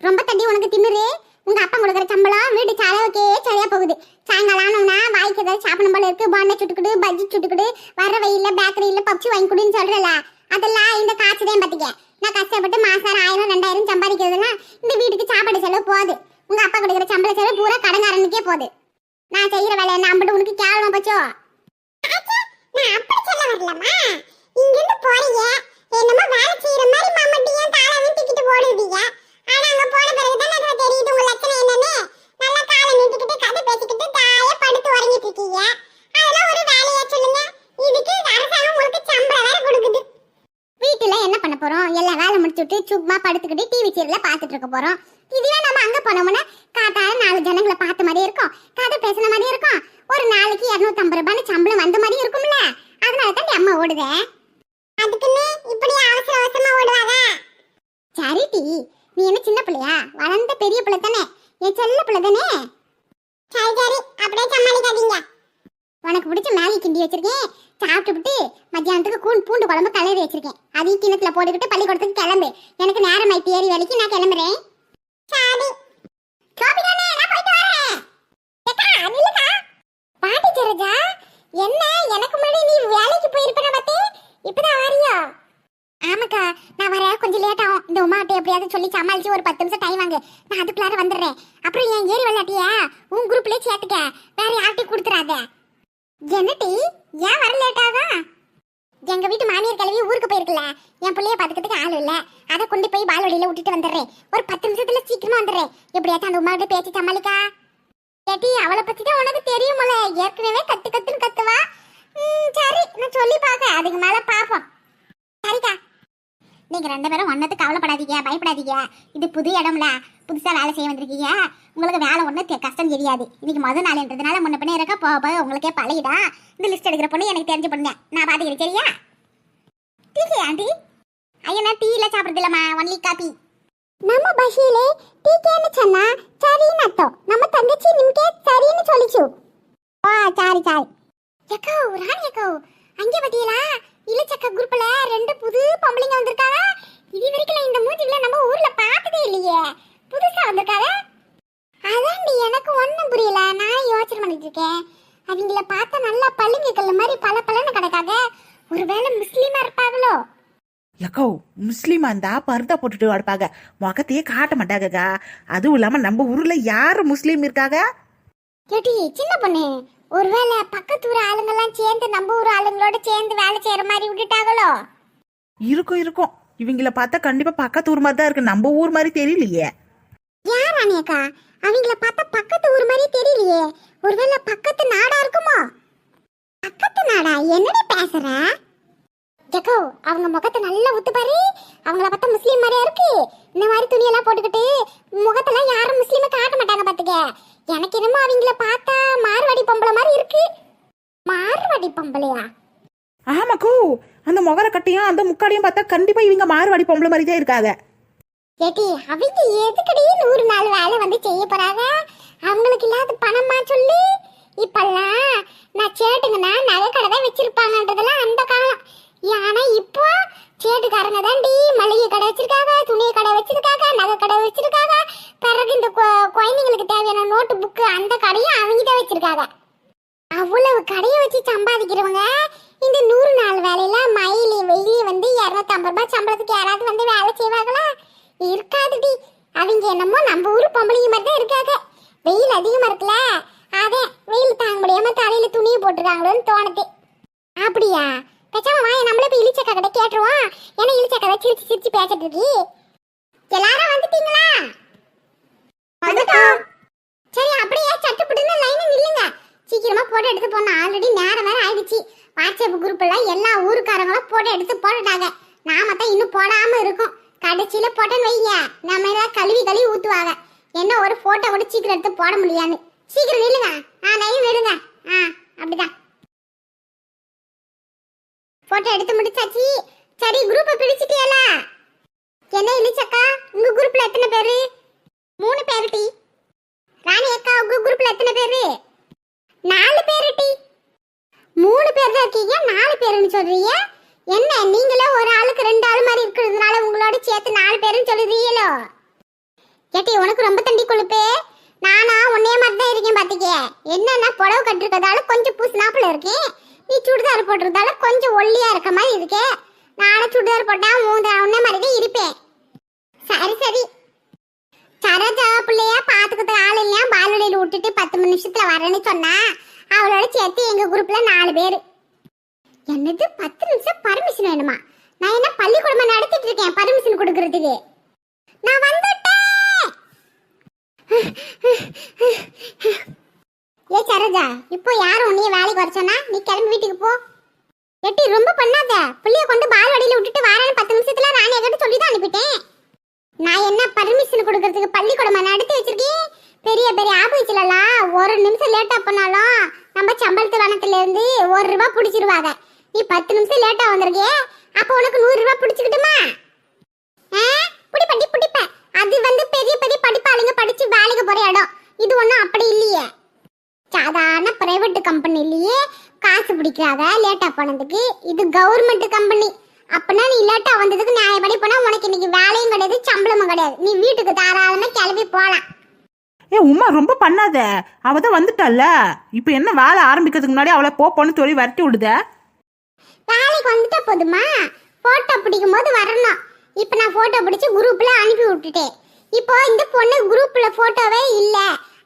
ரொம்ப தண்ணி உனக்கு திமிரு. உங்க அப்பா கொடுக்குற சம்பளம் வீடு செலவுக்கே சரியா போகுது. சாயங்காலம்னா வாய்க்கு ஏதாவது சாப்பிடும் போல இருக்கு. பாண்டை சுட்டுக்கிடு பஜ்ஜி சுட்டுக்கிடு வர வெயில பேக்கரியில பப்ஸி வாங்கி கொடுன்னு சொல்றல. அதெல்லாம் இந்த காசு தான் பாத்துக்க. நான் கஷ்டப்பட்டு மாசம் ஆயிரம் ரெண்டாயிரம் சம்பாதிக்கிறதுனா இந்த வீட்டுக்கு சாப்பாடு செலவு போகுது. உங்க அப்பா கொடுக்குற சம்பள செலவு பூரா கடங்காரனுக்கே போகுது. நான் செய்யற வேலையை நம்பிட்டு உனக்கு கேவலம் போச்சோ? நான் அப்படி சொல்ல வரலம்மா. இங்கிருந்து போறீங்க. என்னமோ வேலை செய்யற மாதிரி மம்மட்டியும் தாளாவையும் தூக்கிட்டு ஓடுவீங்க ஆனா அங்க போன பிறகு தான் எனக்கு தெரியுது உங்க லட்சணம் என்னன்னு. நல்லா காலை நீட்டிக்கிட்டு கதை பேசிக்கிட்டு தாய படுத்து உறங்கிட்டு இருக்கீங்க. அதெல்லாம் ஒரு வேலையா சொல்லுங்க. இதுக்கு அரசாங்கம் உங்களுக்கு சம்பளம் வேற கொடுக்குது. வீட்டுல என்ன பண்ண போறோம்? எல்லா வேலை முடிச்சுட்டு சும்மா படுத்துக்கிட்டு டிவி சீரியல பாத்துட்டு இருக்க போறோம். இதுவே நம்ம அங்க போனோம்னா காத்தால நாலு ஜனங்களை பார்த்த மாதிரி இருக்கும். கதை பேசின மாதிரி இருக்கும். ஒரு நாளைக்கு இரநூத்தம்பது ரூபாய் சம்பளம் வந்த மாதிரி இருக்கும்ல. அதனால தான் அம்மா ஓடுதேன் அதுக்குன்னு இப்படி அவசர அவசரமா ஓடுவாங்க சரி நீ என்ன சின்ன பிள்ளையா? வளர்ந்த பெரிய பிள்ளை தானே. என் செல்ல பிள்ளை தானே? சரி சரி அப்படியே சமாளிக்காதீங்க. உனக்கு பிடிச்ச மேகி கிண்டி வச்சிருக்கேன். சாப்பிட்டுவிட்டு மத்தியானத்துக்கு கூண் பூண்டு குழம்பு கலரி வச்சிருக்கேன். அதையும் கிணத்துல போட்டுக்கிட்டு பள்ளிக்கூடத்துக்கு கிளம்பு. எனக்கு நேரம் ஆயிட்டு ஏறி வேலைக்கு நான் கிளம்புறேன். சரி. கோபிகானே நான் போயிட்டு வரேன். ஏக்கா பாட்டி சரோஜா என்ன? எனக்கு முன்னாடி நீ வேலைக்கு போயிருப்ப பார்த்தே இப்பதான் வாரியா? ஆமாக்கா நான் வர கொஞ்சம் லேட் ஆகும். இந்த உமாட்ட எப்படியாவது சொல்லி சமாளிச்சு ஒரு பத்து நிமிஷம் டைம் வாங்க. நான் அதுக்குள்ளார வந்துடுறேன். அப்புறம் என் ஏறி விளையாட்டியா உன் குரூப்லயே சேர்த்துக்க. வேற யார்ட்டையும் கொடுத்துறாத. என்னட்டி ஏன் வர லேட் ஆகும் எங்க வீட்டு மாமியார் கிளவி ஊருக்கு போயிருக்கல என் பிள்ளைய பாத்துக்கிறதுக்கு ஆள் இல்ல. அதை கொண்டு போய் பால்வடியில விட்டுட்டு வந்துடுறேன். ஒரு பத்து நிமிஷத்துல சீக்கிரமா வந்துடுறேன். எப்படியாச்சும் அந்த உமாட்ட பேச்சு சமாளிக்கா. ஏட்டி அவளை பத்தி தான் உனக்கு தெரியுமல. ஏற்கனவே கத்து கத்துன்னு கத்துவா. சரி நான் சொல்லி பார்க்க அதுக்கு மேல நீங்கள் ரெண்டு பேரும் ஒன்றத்து கவலைப்படாதீங்க பயப்படாதீங்க. இது புது இடம்ல. புதுசா வேலை செய்ய வந்திருக்கீங்க. உங்களுக்கு வேலை ஒன்று கஷ்டம் தெரியாது. இன்னைக்கு மொதல் நாள்ன்றதுனால முன்ன பின்னே இருக்க போக போக உங்களுக்கே பழகிடா. இந்த லிஸ்ட் எடுக்கிற பொண்ணு எனக்கு தெரிஞ்சு பொண்ணு நான் பார்த்துக்கிறேன் சரியா? டீக்கு ஆண்டி. ஐயா நான் டீல சாப்பிட்றது இல்லைம்மா. ஒன்லி காப்பி டீ ಭಾಷೆಯಲ್ಲಿ சொன்னா சரின்னு ಚರೀನತ್ತು நம்ம ತಂದೆಚ್ಚಿ ನಿಮ್ಗೆ சரின்னு ಚೊಲಿಚು ಓ சாரி சாரி. எக்கோ ರಾಣಿ ಯಾಕೋ ಹಂಗೆ ಬದಿಯಲ್ಲ இளச்சக்க குரூப்ல ரெண்டு புது பொம்பளைங்க வந்திருக்காங்க. இது வரைக்கும் இந்த மூஞ்சில நம்ம ஊர்ல பார்த்ததே இல்லையே. புதுசா வந்திருக்காங்க. அதான்டி எனக்கு ஒண்ணும் புரியல. நான் யோசனை பண்ணிட்டு இருக்கேன். அவங்கள பார்த்தா நல்லா பளிங்கு கல்லு மாதிரி பல பலன்னு கிடக்காக ஒருவேளை முஸ்லீமா இருப்பாங்களோ? எக்கோ முஸ்லீமா இருந்தா பர்தா போட்டுட்டு வாடுப்பாங்க முகத்தையே காட்ட மாட்டாங்கக்கா. அதுவும் இல்லாம நம்ம ஊர்ல யாரு முஸ்லீம் இருக்காங்க? ஏடி சின்ன பொண்ணு. ஒருவேளை பக்கத்து ஊர் ஆளுங்கெல்லாம் சேர்ந்து நம்ம ஊர் ஆளுங்களோட சேர்ந்து வேலை செய்யற மாதிரி விட்டுட்டாங்களோ? இருக்கும் இருக்கும். இவங்கள பார்த்தா கண்டிப்பா பக்கத்து ஊர் மாதிரி தான் இருக்கு. நம்ம ஊர் மாதிரி தெரியலையே. யார் அனியக்கா அவங்கள பார்த்தா பக்கத்து ஊர் மாதிரி தெரியலையே. ஒருவேளை பக்கத்து நாடா இருக்குமோ? பக்கத்து நாடா? என்னடி பேசுற? ஜக்கோ அவங்க முகத்தை நல்லா உத்து பாரு. அவங்கள பார்த்தா முஸ்லீம் மாதிரியா இருக்கு. இந்த மாதிரி துணியெல்லாம் போட்டுக்கிட்டு முகத்தெல்லாம் யாரும் முஸ்லீமை காட்ட மாட்டாங்க பாத்துக்க. எனக்கு என்னமோ அவங்கள பார்த்தா மார்வாடி பொம்பளை மாதிரி இருக்கு. மார்வாடி பொம்பளையா? ஆமாக்கோ அந்த முகர கட்டையும் அந்த முக்காடியும் பார்த்தா கண்டிப்பா இவங்க மாறுவாடி பொம்பளை மாதிரி தான் இருக்காங்க. ஏட்டி அவங்க எதுக்கடி நூறு நாள் வேலை வந்து செய்ய போறாங்க? அவங்களுக்கு இல்லாத பணமா சொல்லி? இப்பெல்லாம் நான் சேட்டுங்கன்னா நகை கடை தான் வச்சிருப்பாங்கன்றதெல்லாம் அந்த காலம். ஆனா இப்போ சேட்டுக்காரங்க தாண்டி மளிகை கடை வச்சிருக்காங்க துணி கடை வச்சிருக்காங்க நகை கடை வச்சிருக்காங்க. பிறகு இந்த குழந்தைங்களுக்கு தேவையான நோட்டு புக்கு அந்த கடையும் அவங்க தான் வச்சிருக்காங்க. அவ்வளவு கடையை வச்சு சம்பாதிக்கிறவங்க இந்த நூறு நாள் வேலையில மயிலி வெளியே வந்து இரநூத்தம்பது ரூபாய் சம்பளத்துக்கு யாராவது வந்து வேலை செய்வாங்களா? இருக்காதுடி. அவங்க என்னமோ நம்ம ஊர் பொம்பளைங்க மாதிரி தான் இருக்காங்க. வெயில் அதிகமா இருக்குல்ல? அதே வெயில் தாங்க முடியாம தலையில துணியை போட்டுருக்காங்களோன்னு தோணுது. அப்படியா? பேசாம வாய நம்மளே போய் இழிச்சக்கா கிட்ட கேட்டுருவோம். ஏன்னா இழிச்சக்கா சிரிச்சு சிரிச்சு பேசிட்டு இருக்கி. எல்லாரும் வந்துட்டீங்களா? வந்துட்டோம் சரி அப்படியே சட்டு சட்டுப்பட்டுன்னு லைன் நில்லுங்க. சீக்கிரமா போட்டோ எடுத்து போன ஆல்ரெடி நேரம் வேற ஆயிடுச்சு. வாட்ஸ்அப் குரூப் எல்லாம் எல்லா ஊருக்காரங்களும் போட்டோ எடுத்து போட்டுட்டாங்க. நாம தான் இன்னும் போடாம இருக்கோம். கடைசியில போட்டோன்னு வைங்க. நம்ம எல்லாம் கழுவி கழுவி ஊத்துவாங்க. என்ன ஒரு போட்டோ கூட சீக்கிரம் எடுத்து போட முடியாது சீக்கிரம் நில்லுங்க. ஆ லைன் விடுங்க ஆ அப்படிதான். போட்டோ எடுத்து முடிச்சாச்சு. சரி குரூப்பை பிரிச்சுட்டியல. என்ன இழிச்சக்கா உங்க குரூப்ல எத்தனை பேரு? மூணு பேரு டி. ராணி அக்கா உங்க குரூப்ல எத்தனை பேரு? நாலு பேரு டி. மூணு பேர் தான் இருக்கீங்க நாலு பேருன்னு சொல்றீங்க. என்ன நீங்களே ஒரு ஆளுக்கு ரெண்டு ஆள் மாதிரி இருக்கிறதுனால உங்களோட சேர்த்து நாலு பேருன்னு சொல்லுறீங்களோ ஏட்டி உனக்கு ரொம்ப தண்டி கொழுப்பே. நானா உன்னைய மாதிரி தான் இருக்கேன் பாத்துக்க. என்னன்னா புடவை கட்டிருக்கதால கொஞ்சம் பூசினாப்புல இருக்கேன் நீ சுடிதார் போட்டிருந்தால கொஞ்சம் ஒல்லியா இருக்க மாதிரி இருக்கே. நானும் சுடிதார் போட்டா உன் உன்ன மாதிரி தான் இருப்பேன். சரி சரி சரோஜா பிள்ளையா பாத்துக்கிறதுக்கு ஆள் இல்லையா பால்வழியில விட்டுட்டு பத்து நிமிஷத்துல வரேன்னு சொன்னா அவளோட சேர்த்து எங்க குரூப்ல நாலு பேர். என்னது? பத்து நிமிஷம் பர்மிஷன் வேணுமா? நான் என்ன பள்ளிக்கூடமா நடத்திட்டு இருக்கேன் பர்மிஷன் கொடுக்கறதுக்கு? நான் வந்துட்டேன். ஏ சரோஜா இப்போ யாரும் உன்னைய வேலைக்கு வர சொன்னா? நீ கிளம்பி வீட்டுக்கு போ. எட்டி ரொம்ப பண்ணாத. புள்ளைய கொண்டு பால்வாடியில விட்டுட்டு வரேன்னு பத்து நிமிஷத்துல நான் கிட்ட சொல்லி தான் அனுப்பிட்டேன். நான் என்ன பர்மிஷன் கொடுக்கறதுக்கு பள்ளிக்கூடமா நடத்தி வச்சிருக்கேன்? பெரிய பெரிய ஆபீஸ்லலாம் ஒரு நிமிஷம் லேட்டா பண்ணாலும் நம்ம சம்பளத்து வனத்துல இருந்து ஒரு ரூபா பிடிச்சிருவாங்க. நீ பத்து நிமிஷம் லேட்டா வந்திருக்கே அப்ப உனக்கு நூறு ரூபா பிடிச்சிக்கிட்டுமா? ஆ, பிடிப்படி பிடிப்பேன் அது வந்து பெரிய பெரிய படிப்பாளுங்க படிச்சு வேலைக்கு போற இடம். இது ஒன்றும் அப்படி இல்லையே. சாதாரண பிரைவேட் கம்பெனிலேயே காசு பிடிக்காத லேட்டா போனதுக்கு இது கவர்மெண்ட் கம்பெனி அப்பனா நீ லேட்டா வந்ததுக்கு நியாயப்படி போனா உனக்கு இன்னைக்கு வேலையும் கிடையாது சம்பளமும் கிடையாது. நீ வீட்டுக்கு தாராளமா கிளம்பி போலாம். ஏ உமா ரொம்ப பண்ணாத. அவ தான் வந்துட்டால இப்போ என்ன வேலை ஆரம்பிக்கிறதுக்கு முன்னாடி அவளை போ சொல்லி விரட்டி விடுத? வேலைக்கு வந்துட்டா போதுமா? போட்டோ பிடிக்கும் போது வரணும். இப்போ நான் போட்டோ பிடிச்சி குரூப்ல அனுப்பி விட்டுட்டேன். இப்போ இந்த பொண்ணு குரூப்ல போட்டோவே இல்ல.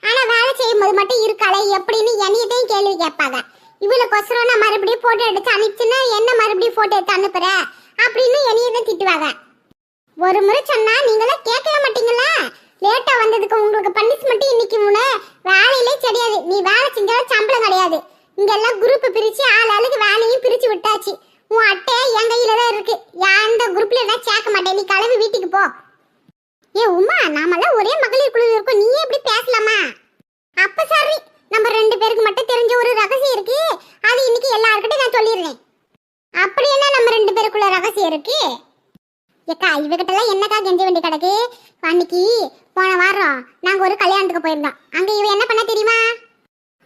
ஆனா வேலை செய்யும் போது மட்டும் இருக்காளே. எப்படின்னு என்னையத்தையும் கேள்வி கேட்பாங்க இவளுக்கொசரம் நான் மறுபடியும் போட்டோ எடுத்து அனுப்பிச்சுன்னா என்ன மறுபடியும் போட்டோ எடுத்து அனுப்புற? அப்படின்னு என்னையதான் திட்டுவாங்க. ஒரு முறை சொன்னா நீங்களே கேட்கவே மாட்டீங்களா? உனக்கு பனிஷ்மெண்ட் இன்னைக்கு உன வேலையிலே கிடையாது. நீ வேலை செஞ்சாலும் சம்பளம் கிடையாது. இங்க எல்லாம் குரூப் பிரிச்சு ஆள் ஆளுக்கு வேலையும் பிரிச்சு விட்டாச்சு. உன் அட்டை என் கையில தான் இருக்கு. எந்த குரூப்ல நான் சேர்க்க மாட்டேன். நீ கிளம்பி வீட்டுக்கு போ. ஏ உமா நாமெல்லாம் ஒரே மகளிர் குழு இருக்கோம். நீயே இப்படி பேசலாமா? அப்ப சரி. நம்ம ரெண்டு பேருக்கு மட்டும் தெரிஞ்ச ஒரு ரகசியம் இருக்கு. அது இன்னைக்கு எல்லாருக்கிட்டையும் நான் சொல்லிடுறேன். அப்படி என்ன நம்ம ரெண்டு பேருக்குள்ள ரகசியம் இருக்கு? ஏக்கா இவகிட்டலாம் என்னக்கா கெஞ்ச வேண்டி கிடக்கு? அன்னைக்கு போன வாரம் நாங்க ஒரு கல்யாணத்துக்கு போயிருந்தோம். அங்க இவ என்ன பண்ண தெரியுமா?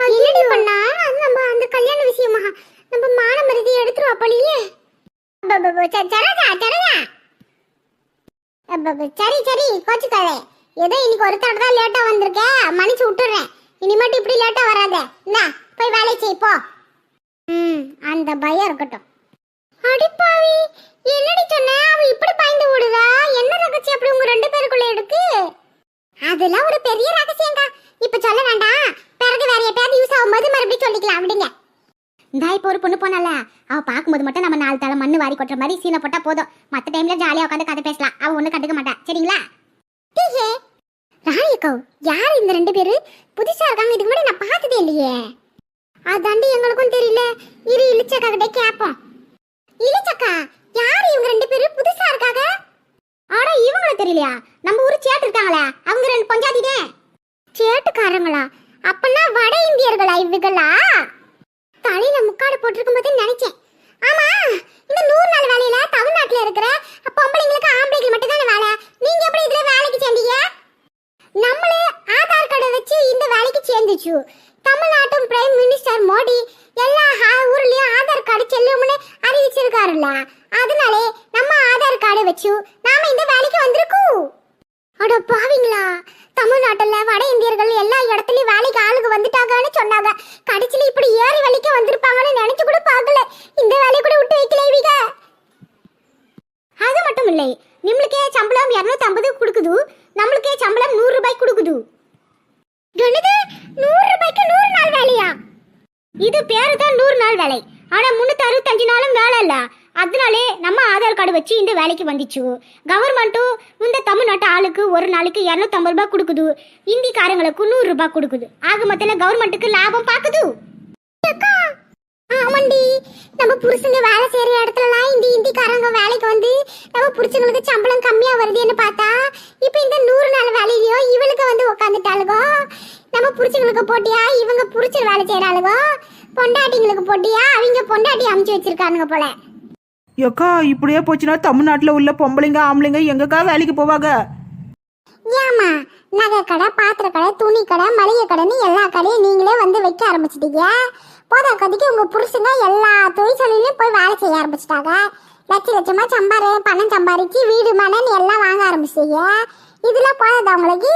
என்னடி பண்ணா? அது நம்ம அந்த கல்யாண விஷயமா? நம்ம மான மருதி எடுத்துருவா போலியே. சரதா சரதா சரி சரி கோச்சுக்காதே. ஏதோ இன்னைக்கு ஒரு தடவை தான் லேட்டா வந்திருக்கே. மன்னிச்சு விட்டுறேன் இனிமேட்டு இப்படி லேட்டா வராத. இந்தா போய் வேலை செய் போ. ம் அந்த பயம் இருக்கட்டும். அடிப்பாவி என்னடி சொன்ன? அவ இப்படி பாய்ந்து ஓடுதா? என்ன ரகசியம் அப்படி உங்க ரெண்டு பேருக்குள்ள இருக்கு? அதெல்லாம் ஒரு பெரிய ரகசியங்க இப்ப சொல்ல வேண்டாம். பிறகு வேற எப்பயாவது யூஸ் ஆகும்போது மறுபடியும் சொல்லிக்கலாம். விடுங்க. இந்தா இப்போ ஒரு பொண்ணு போனால அவ பார்க்கும்போது மட்டும் நம்ம நாலு தலை மண்ணு வாரி கொட்டுற மாதிரி சீனை போட்டா போதும். மத்த டைம்ல ஜாலியா உட்காந்து கதை பேசலாம். அவ ஒண்ணு கண்டுக்க மாட்டா. சரிங்களா? டீஹே ராணியக்கோ யார் இந்த ரெண்டு பேரு? புதுசா இருக்காங்க இதுக்கு முன்னாடி நான் பார்த்ததே இல்லையே. அதாண்டி எங்களுக்கும் தெரியல. இரு இளிச்சக்கா கேட்போம் கேப்போம் சக்கா யார் இவங்க ரெண்டு பேரும் புதுசா இருக்காங்க? ஆட இவங்கள தெரியலையா? நம்ம ஊரு சேட்டு இருக்காங்களா அவங்க ரெண்டு பஞ்சாதிதே சேட்டுக்காரங்களா? அப்பனா வட இந்தியர்களா இவங்களா? தலையில முக்காடு போட்டிருக்கும் போதே நினைச்சேன். ஆமா இந்த நூறு நாள் வேலையில தமிழ்நாட்டுல இருக்கிற பொம்பளைங்களுக்கு ஆம்பளைங்களுக்கு மட்டும் தானே வேலை? நீங்க எப்படி இதுல வேலைக்கு சேர்ந்தீங்க? நம்மளே ஆதார் கார்டை வச்சு இந்த வேலைக்கு சேர்ந்துச்சு. தமிழ்நாட்டும் பிரைம் மினிஸ்டர் மோடி எல்லா ஹா- ஊர்லயும் ஆதார் கார்டு செல்லும்னு இல்லையா அதனாலே நம்ம ஆதார் கார்டை வச்சு நாம இந்த வேலைக்கு வந்திருக்கோம். அட பாவிங்களா. தமிழ்நாட்டுல வட இந்தியர்கள் எல்லா இடத்துலயும் வேலைக்கு ஆளுக்கு வந்துட்டாங்கன்னு சொன்னாங்க. கடைசியில இப்படி ஏறி வலிக்க வந்திருப்பாங்கன்னு நினைச்சு கூட பார்க்கல. இந்த வேலையை கூட விட்டு வைக்கல இவங்க. அது மட்டும் இல்லை நம்மளுக்கே சம்பளம் இருநூத்தி ஐம்பது கொடுக்குது. நம்மளுக்கே சம்பளம் நூறு ரூபாய் கொடுக்குது. என்னது? நூறு ரூபாய்க்கு நூறு நாள் வேலையா? இது பேரு தான் நூறு நாள் வேலை. ஆனா முன்னூத்தி அறுபத்தஞ்சு நாளும் வேலை இல்லை. அதனாலே நம்ம ஆதார் கார்டு வச்சு இந்த வேலைக்கு வந்துச்சு. கவர்மெண்ட்டும் இந்த தமிழ்நாட்டு ஆளுக்கு ஒரு நாளைக்கு இரநூத்தம்பது ரூபாய் கொடுக்குது. இந்திக்காரங்களுக்கு நூறு ரூபாய் கொடுக்குது. ஆக மொத்தம் கவர்மெண்ட்டுக்கு லாபம் பார்க்குது ஆமாண்டி நம்ம புருஷங்க வேலை செய்யற இடத்துலலாம் இந்த இந்திக்காரங்க வேலைக்கு வந்து நம்ம புருஷங்களுக்கு சம்பளம் கம்மியா வருதுன்னு பார்த்தா இப்போ இந்த நூறு நாள் வேலையிலயோ இவளுக்கு வந்து உட்காந்துட்டாளுகோ நம்ம புருஷங்களுக்கு போட்டியா? இவங்க புருஷர் வேலை செய்யறாளுகோ? பொண்டாட்டிங்களுக்கு போட்டியா? அவங்க பொண்டாட்டி அமைச்சு வச்சிருக்கானுங்க போல. எக்கா இப்படியே போச்சுன்னா தமிழ்நாட்டில் உள்ள பொம்பளைங்க ஆம்பளைங்க எங்கக்கா வேலைக்கு போவாங்க? ஏமா நகை கடை பாத்திர கடை துணி கடை மளிகை கடைன்னு எல்லா கடையும் நீங்களே வந்து வைக்க ஆரம்பிச்சிட்டீங்க. போதா கதைக்கு உங்க புருஷங்க எல்லா தொழிற்சாலையிலயும் போய் வேலை செய்ய ஆரம்பிச்சிட்டாங்க. லட்ச லட்சமா சம்பாரு பணம் சம்பாரிச்சு வீடு மனன் எல்லாம் வாங்க ஆரம்பிச்சிட்டீங்க. இதெல்லாம் போதாதா உங்களுக்கு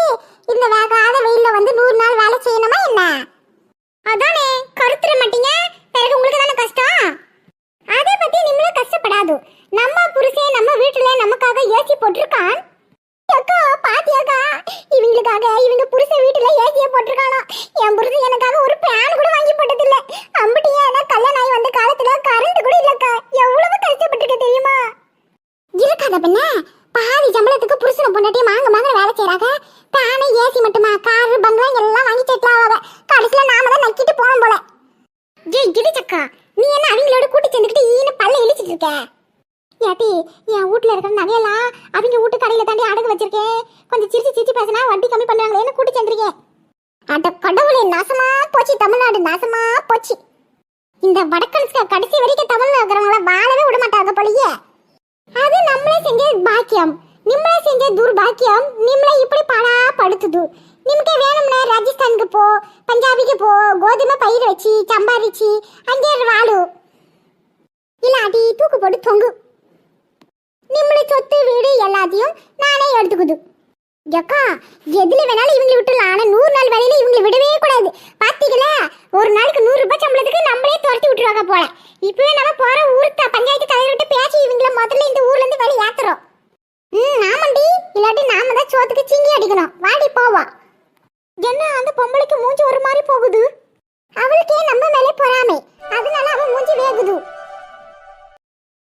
இந்த வேகாத வெயில்ல வந்து நூறு நாள் வேலை செய்யணுமா என்ன? அதானே கருத்துற மாட்டீங்க. பிறகு உங்களுக்கு தானே கஷ்டம்? அதை பத்தி நிம்மதி கஷ்டப்படாது நம்ம புருஷன் நம்ம வீட்டுல நமக்காக ஏசி போட்டிருக்கான். அக்கா பாத்தியாக்கா? இவங்களுக்காக இவங்க புருஷன் வீட்டுல ஏசிய போட்டிருக்கானோ? என் புருஷன் எனக்காக ஒரு ஃபேன் கூட வாங்கி போட்டது இல்ல அம்பிட்டியே நான் கல்யாணம் ஆகி வந்த காலத்துல கரண்ட் கூட இல்லக்கா. எவ்வளவு கஷ்டப்பட்டிருக்க தெரியுமா? இருக்காத பின்ன பாதி சம்பளத்துக்கு புருஷனை பொண்டாட்டி மாங்க மாங்க வேலை செய்யறாங்க. ஃபேனு ஏசி மட்டுமா? காரு பங்களா எல்லாம் வாங்கி செட்டில் ஆவாங்க கடைசியில நாம தான் நக்கிட்டு போனோம் போல. ஜெய் கிரிச்சக்கா நீ என்ன அவங்களோட கூட்டி சேர்ந்துக்கிட்டு ஈன பல்ல இழிச்சிட்டு இருக்க. ஏட்டி என் வீட்ல இருக்கிற நகையெல்லாம் அவங்க வீட்டு கடையில தாண்டி அடகு வச்சிருக்கேன். கொஞ்சம் சிரிச்சு சிரிச்சு பேசினா வட்டி கம்மி பண்ணுவாங்களேன்னு கூட்டி சேர்ந்துருக்கேன் அட கடவுளே நாசமா போச்சு தமிழ்நாடு நாசமா போச்சு. இந்த வடக்கன்ஸ்க கடைசி வரைக்கும் தமிழ்ல இருக்கிறவங்கள வாழவே விட மாட்டாங்க போலயே. அது நம்மளே செஞ்ச பாக்கியம். நிம்மளே செஞ்ச துர்பாக்கியம். நிம்மளே இப்படி பாடா படுத்துது நிமக்கே வேணும்னா ராஜஸ்தானுக்கு போ பஞ்சாபிக்கு போ கோதுமை பயிர் வச்சு சம்பாரிச்சு அங்கே வாழு. இல்லாட்டி தூக்கு போட்டு தொங்கு. நிம்மளை சொத்து வீடு எல்லாத்தையும் நானே எடுத்துக்குது. ஜக்கா எதுல வேணாலும் இவங்களை விட்டுலாம் ஆனா நூறு நாள்